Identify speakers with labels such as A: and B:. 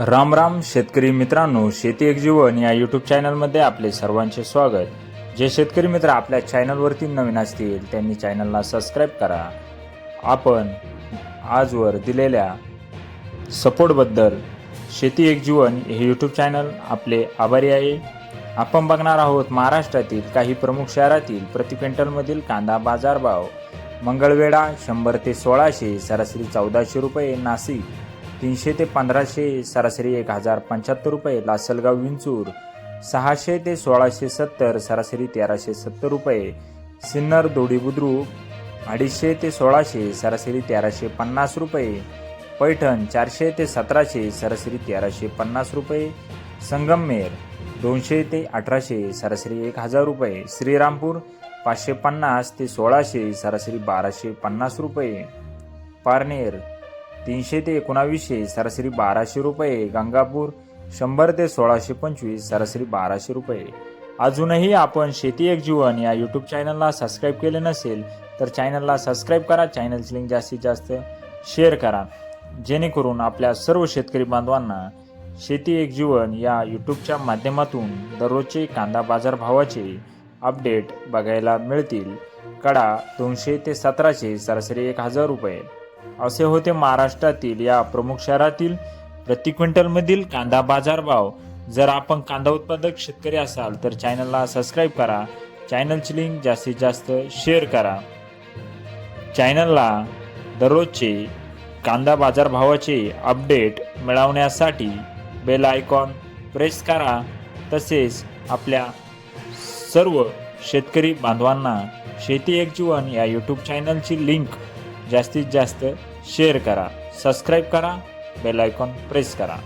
A: राम राम शेतकरी मित्रांनो शेती एक जीवन या यूट्यूब चॅनलमध्ये आपले सर्वांचे स्वागत. जे शेतकरी मित्र आपल्या चॅनलवरती नवीन असतील त्यांनी चॅनलला सबस्क्राईब करा. आपण आजवर दिलेल्या सपोर्टबद्दल शेती एक जीवन हे यूट्यूब चॅनल आपले आभारी आहे. आपण बघणार आहोत महाराष्ट्रातील काही प्रमुख शहरातील प्रति क्विंटलमधील कांदा बाजारभाव. मंगळवेढा शंभर ते सोळाशे सरासरी चौदाशे रुपये नाशिक. तीनशे ते पंधराशे सरासरी एक हजार पंच्याहत्तर रुपये लासलगाव विंचूर. सहाशे ते सोळाशे सत्तर सरासरी तेराशे सत्तर रुपये. सिन्नर दोडी बुद्रुक. अडीचशे ते सोळाशे सरासरी तेराशे पन्नास रुपये. पैठण चारशे ते सतराशे सरासरी तेराशे पन्नास रुपये. संगमनेर दोनशे ते अठराशे सरासरी एक हजार रुपये. श्रीरामपूर पाचशे पन्नास ते सोळाशे सरासरी बाराशे पन्नास रुपये. पारनेर तीनशे ते एकोणावीसशे सरासरी बाराशे रुपये. गंगापूर शंभर ते सोळाशे पंचवीस सरासरी बाराशे रुपये. अजूनही आपण शेती एक जीवन या यूट्यूब चॅनलला सबस्क्राईब केले नसेल तर चॅनलला सबस्क्राईब करा. चॅनलची लिंक जास्तीत जास्त शेअर करा. जेणेकरून आपल्या सर्व शेतकरी बांधवांना शेती एक जीवन या यूट्यूबच्या माध्यमातून दररोजचे कांदा बाजार भावाचे अपडेट बघायला मिळतील. कडा दोनशे ते सतराशे सरासरी एक हजार रुपये. असे होते महाराष्ट्रातील या प्रमुख शहरातील प्रति क्विंटलमधील कांदा बाजारभाव जर आपण कांदा उत्पादक शेतकरी असाल तर चॅनलला सबस्क्राईब करा. चॅनलची लिंक जास्तीत जास्त शेअर करा. चॅनलला दररोजचे कांदा बाजारभावाचे अपडेट मिळवण्यासाठी बेल आयकॉन प्रेस करा. तसेच आपल्या सर्व शेतकरी बांधवांना शेती एक जीवन या यूट्यूब चॅनलची लिंक जास्तीत जास्त शेअर करा. सबस्क्राईब करा. बेल आयकॉन प्रेस करा.